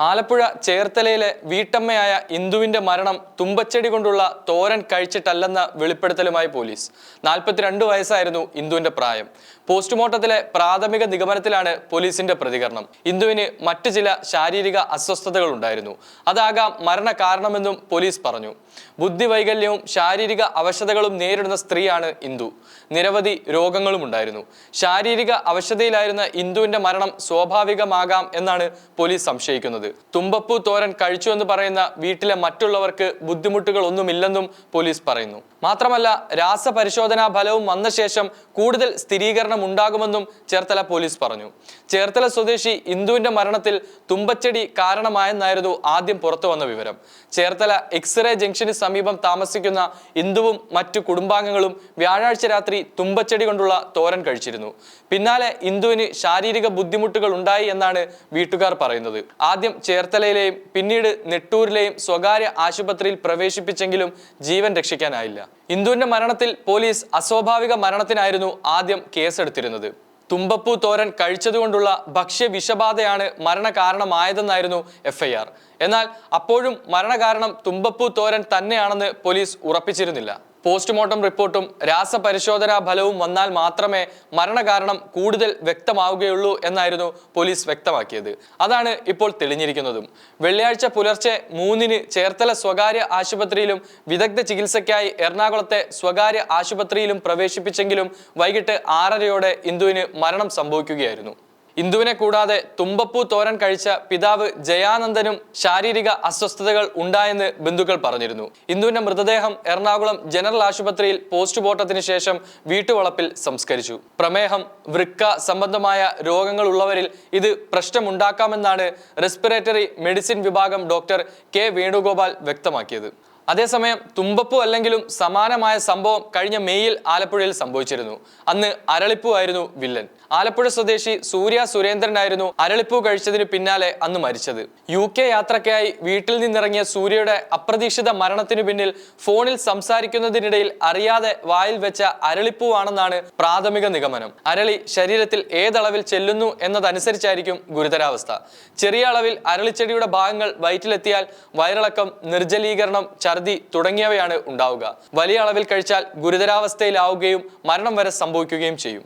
ആലപ്പുഴ ചേർത്തലയിലെ വീട്ടമ്മയായ ഇന്ദുവിന്റെ മരണം തുമ്പച്ചെടി കൊണ്ടുള്ള തോരൻ കഴിച്ചിട്ടല്ലെന്ന വെളിപ്പെടുത്തലുമായി പോലീസ്. നാൽപ്പത്തിരണ്ട് വയസ്സായിരുന്നു ഇന്ദുവിന്റെ പ്രായം. പോസ്റ്റ്മോർട്ടത്തിലെ പ്രാഥമിക നിഗമനത്തിലാണ് പോലീസിന്റെ പ്രതികരണം. ഇന്ദുവിന് മറ്റു ചില ശാരീരിക അസ്വസ്ഥതകൾ ഉണ്ടായിരുന്നു. അതാകാം മരണ കാരണമെന്നും പോലീസ് പറഞ്ഞു. ബുദ്ധിവൈകല്യവും ശാരീരിക അവശതകളും നേരിടുന്ന സ്ത്രീയാണ് ഇന്ദു. നിരവധി രോഗങ്ങളും ഉണ്ടായിരുന്നു. ശാരീരിക അവശതയിലായിരുന്ന ഇന്ദുവിന്റെ മരണം സ്വാഭാവികമാകാം എന്നാണ് പോലീസ് സംശയിക്കുന്നത്. തുമ്പപ്പൂ തോരൻ കഴിച്ചു എന്ന് പറയുന്ന വീട്ടിലെ മറ്റുള്ളവർക്ക് ബുദ്ധിമുട്ടുകൾ ഒന്നുമില്ലെന്നും പോലീസ് പറയുന്നു. മാത്രമല്ല രാസപരിശോധനാ ഫലവും വന്ന ശേഷം കൂടുതൽ സ്ഥിരീകരണം ഉണ്ടാകുമെന്നും ചേർത്തല പോലീസ് പറഞ്ഞു. ചേർത്തല സ്വദേശി ഇന്ദുവിന്റെ മരണത്തിൽ തുമ്പച്ചെടി കാരണമായെന്നായിരുന്നു ആദ്യം പുറത്തു വന്ന വിവരം. ചേർത്തല എക്സ്റേ ജംഗ്ഷന് സമീപം താമസിക്കുന്ന ഇന്ദുവും മറ്റു കുടുംബാംഗങ്ങളും വ്യാഴാഴ്ച രാത്രി തുമ്പച്ചെടി കൊണ്ടുള്ള തോരൻ കഴിച്ചിരുന്നു. പിന്നാലെ ഇന്ദുവിന് ശാരീരിക ബുദ്ധിമുട്ടുകൾ ഉണ്ടായി എന്നാണ് വീട്ടുകാർ പറയുന്നത്. ആദ്യം ചേർത്തലയിലെയും പിന്നീട് നെട്ടൂരിലെയും സ്വകാര്യ ആശുപത്രിയിൽ പ്രവേശിപ്പിച്ചെങ്കിലും ജീവൻ രക്ഷിക്കാനായില്ല. ഇന്ദുവിന്റെ മരണത്തിൽ പോലീസ് അസ്വാഭാവിക മരണത്തിനായിരുന്നു ആദ്യം കേസെടുത്തിരുന്നത്. തുമ്പപ്പൂ തോരൻ കഴിച്ചതുകൊണ്ടുള്ള ഭക്ഷ്യ വിഷബാധയാണ് മരണകാരണമായതെന്നായിരുന്നു എഫ്ഐആർ. എന്നാൽ അപ്പോഴും മരണകാരണം തുമ്പപ്പൂ തോരൻ തന്നെയാണെന്ന് പോലീസ് ഉറപ്പിച്ചിരുന്നില്ല. പോസ്റ്റ്മോർട്ടം റിപ്പോർട്ടും രാസപരിശോധനാ ഫലവും വന്നാൽ മാത്രമേ മരണകാരണം കൂടുതൽ വ്യക്തമാവുകയുള്ളൂ എന്നായിരുന്നു പോലീസ് വ്യക്തമാക്കിയത്. അതാണ് ഇപ്പോൾ തെളിഞ്ഞിരിക്കുന്നതും. വെള്ളിയാഴ്ച പുലർച്ചെ മൂന്നിന് ചേർത്തല സ്വകാര്യ ആശുപത്രിയിലും വിദഗ്ധ ചികിത്സയ്ക്കായി എറണാകുളത്തെ സ്വകാര്യ ആശുപത്രിയിലും പ്രവേശിപ്പിച്ചെങ്കിലും വൈകിട്ട് ആറരയോടെ ഇന്ദുവിന് മരണം സംഭവിക്കുകയായിരുന്നു. ഇന്ദുവിനെ കൂടാതെ തുമ്പപ്പൂ തോരൻ കഴിച്ച പിതാവ് ജയാനന്ദനും ശാരീരിക അസ്വസ്ഥതകൾ ഉണ്ടായെന്ന് ബന്ധുക്കൾ പറഞ്ഞിരുന്നു. ഇന്ദുവിന്റെ മൃതദേഹം എറണാകുളം ജനറൽ ആശുപത്രിയിൽ പോസ്റ്റ്മോർട്ടത്തിന് ശേഷം വീട്ടുവളപ്പിൽ സംസ്കരിച്ചു. പ്രമേഹം വൃക്ക സംബന്ധമായ രോഗങ്ങൾ ഉള്ളവരിൽ ഇത് പ്രശ്നമുണ്ടാക്കാമെന്നാണ് റെസ്പിറേറ്ററി മെഡിസിൻ വിഭാഗം ഡോക്ടർ കെ വേണുഗോപാൽ വ്യക്തമാക്കിയത്. അതേസമയം തുമ്പപ്പൂ അല്ലെങ്കിലും സമാനമായ സംഭവം കഴിഞ്ഞ മെയ്യിൽ ആലപ്പുഴയിൽ സംഭവിച്ചിരുന്നു. അന്ന് അരളിപ്പൂ ആയിരുന്നു വില്ലൻ. ആലപ്പുഴ സ്വദേശി സൂര്യ സുരേന്ദ്രനായിരുന്നു അരളിപ്പൂ കഴിച്ചതിന് പിന്നാലെ അന്ന് മരിച്ചത്. യു കെ യാത്രക്കായി വീട്ടിൽ നിന്നിറങ്ങിയ സൂര്യയുടെ അപ്രതീക്ഷിത മരണത്തിനു പിന്നിൽ ഫോണിൽ സംസാരിക്കുന്നതിനിടയിൽ അറിയാതെ വായിൽ വെച്ച അരളിപ്പൂവാണെന്നാണ് പ്രാഥമിക നിഗമനം. അരളി ശരീരത്തിൽ ഏതളവിൽ ചെല്ലുന്നു എന്നതനുസരിച്ചായിരിക്കും ഗുരുതരാവസ്ഥ. ചെറിയ അളവിൽ അരളിച്ചെടിയുടെ ഭാഗങ്ങൾ വയറ്റിലെത്തിയാൽ വയറിളക്കം നിർജലീകരണം ഛർദി തുടങ്ങിയവയാണ് ഉണ്ടാവുക. വലിയ അളവിൽ കഴിച്ചാൽ ഗുരുതരാവസ്ഥയിലാവുകയും മരണം വരെ സംഭവിക്കുകയും ചെയ്യും.